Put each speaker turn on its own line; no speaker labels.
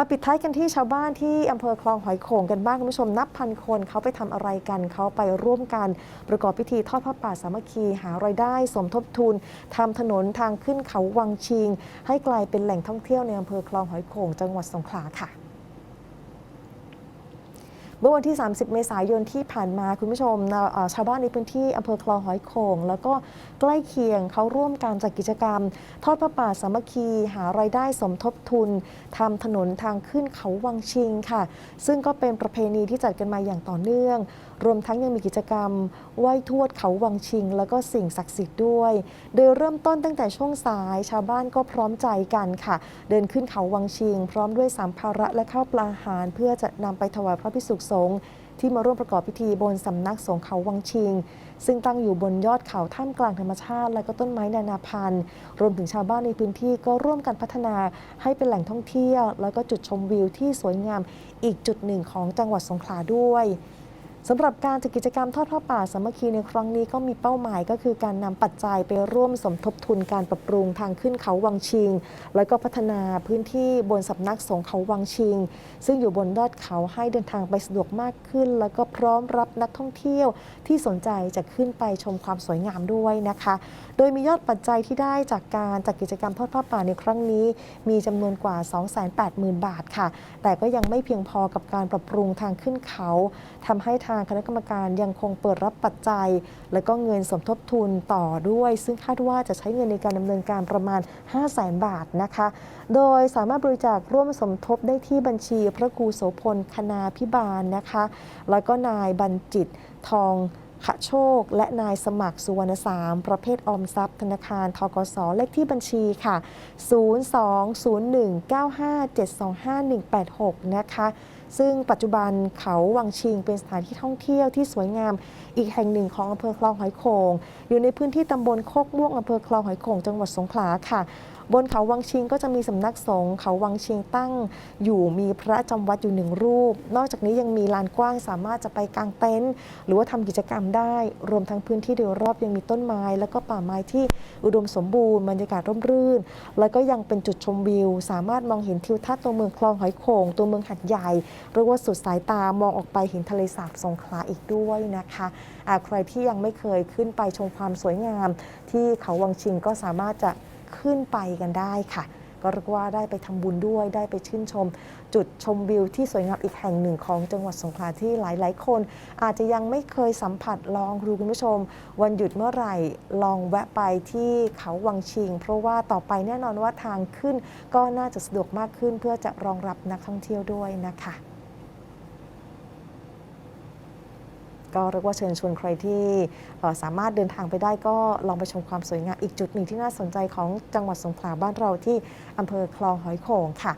มาปิดท้ายกันที่ชาวบ้านที่อำเภอคลองหอยโข่งกันบ้างคุณผู้ชมนับพันคนเขาไปทำอะไรกันเขาไปร่วมกัน ประกอบพิธีทอดผ้าป่าสามัคคีหารายได้ สมทบทุนทำถนนทางขึ้นเขาวังชิง ให้กลายเป็นแหล่งท่องเที่ยวในอำเภอคลองหอยโข่งจังหวัดสงขลาค่ะ เมื่อวันที่ 30 เมษายนที่ผ่านมาคุณผู้ชมชาวบ้านในพื้นที่อำเภอคลองหอยโขงแล้วก็ใกล้เคียงเขาร่วมการจัดกิจกรรม ทอดพระป่าสามัคคีหารายได้สมทบทุนทำถนนทางขึ้นเขาวังชิงค่ะ ซึ่งก็เป็นประเพณีที่จัดกันมาอย่างต่อเนื่อง รวมทั้งยังมีกิจกรรม ไหว้ทวดเขาวังชิง แล้วก็สิ่งศักดิ์สิทธิ์ด้วย โดยเริ่มต้นตั้งแต่ช่วงสาย ชาวบ้านก็พร้อมใจกันค่ะ เดินขึ้นเขาวังชิง พร้อมด้วยสามภาระและข้าวปลาหาร เพื่อจะนำไปถวายพระพิสุสงฆ์ที่มาร่วมประกอบพิธีบนสำนักสงฆ์เขาวังชิง ซึ่งตั้งอยู่บนยอดเขาท่ามกลางธรรมชาติ และก็ต้นไม้นานาพันธุ์ รวมถึงชาวบ้านในพื้นที่ก็ร่วมกันพัฒนาให้เป็นแหล่งท่องเที่ยว แล้วก็จุดชมวิวที่สวยงามอีกจุดหนึ่งของจังหวัดสงขลาด้วย สำหรับการจัดกิจกรรมทอดผ้าป่าสามัคคีในครั้งนี้ก็มีเป้าหมายก็คือการนำปัจจัยไปร่วมสมทบทุนการปรับปรุงทางขึ้นเขาวังชิง แล้วก็พัฒนาพื้นที่บนสำนักสงฆ์เขาวังชิง ซึ่งอยู่บนยอดเขาให้เดินทางไปสะดวกมากขึ้น แล้วก็พร้อมรับนักท่องเที่ยวที่สนใจจะขึ้นไปชมความสวยงามด้วยนะคะ โดยมียอดปัจจัยที่ได้จากการจัดกิจกรรมทอดผ้าป่าในครั้งนี้ มีจำนวนกว่า 280,000 บาทค่ะ แต่ก็ยังไม่เพียงพอกับการปรับปรุงทางขึ้นเขาทำให้ทางคณะกรรมการยังคงเปิดรับปัจจัย และก็เงินสมทบทุนต่อด้วย ซึ่งคาดว่าจะใช้เงินในการดำเนินการประมาณ 5 0 0แสนบาทนะคะ โดยสามารถบริจาคร่วมสมทบได้ที่บัญชีพระครูโสพลคณาพิบาลนะคะ แล้วก็นายบรรจิตทองขะโชค และนายสมัครสุวรรณสาม ประเภทออมทรัพย์ ธนาคารทกสเลขที่บัญชีค่ะ 02-0195-725-186 นะคะ ซึ่งปัจจุบันเขาวังชิงเป็นสถานที่ท่องเที่ยวที่สวยงามอีกแห่งหนึ่งของอำเภอคลองหอยโขงอยู่ในพื้นที่ตำบลโคกม่วงอำเภอคลองหอยโขงจังหวัดสงขลาค่ะ บนเขาวังชิงก็จะมีสำนักสงฆ์เขาวังชิงตั้ง อยู่มีพระจำวัดอยู่หนึ่งรูป นอกจากนี้ยังมีลานกว้างสามารถจะไปกางเต็นท์หรือว่าทำกิจกรรมได้ รวมทั้งพื้นที่โดยรอบยังมีต้นไม้ แล้วก็ป่าไม้ที่อุดมสมบูรณ์บรรยากาศร่มรื่น แล้วก็ยังเป็นจุดชมวิว สามารถมองเห็นทิวทัศน์ตัวเมืองคลองหอยโขงตัวเมืองหัดใหญ่เรียกว่าสุดสายตามองออกไปเห็นทะเลสาบสงขลาอีกด้วยนะคะใครที่ยังไม่เคยขึ้นไปชมความสวยงาม ที่เขาวังชิงก็สามารถจะขึ้นไปกันได้ค่ะ ก็เรียกว่าได้ไปทำบุญด้วยได้ไปชื่นชม จุดชมวิวที่สวยงามอีกแห่งหนึ่งของจังหวัดสงขลาที่หลาย ๆ คน อาจจะยังไม่เคยสัมผัสลองดูคุณผู้ชม วันหยุดเมื่อไหร่ลองแวะไปที่เขาวังชิง เพราะว่าต่อไปแน่นอนว่าทางขึ้น ก็น่าจะสะดวกมากขึ้นเพื่อจะรองรับนักท่องเที่ยวด้วยนะคะ ก็เรียกว่าเชิญชวนใครที่สามารถเดินทางไปได้ก็ลองไปชมความสวยงามอีกจุดหนึ่งที่น่าสนใจของจังหวัดสงขลาบ้านเราที่อำเภอคลองหอยโข่งค่ะ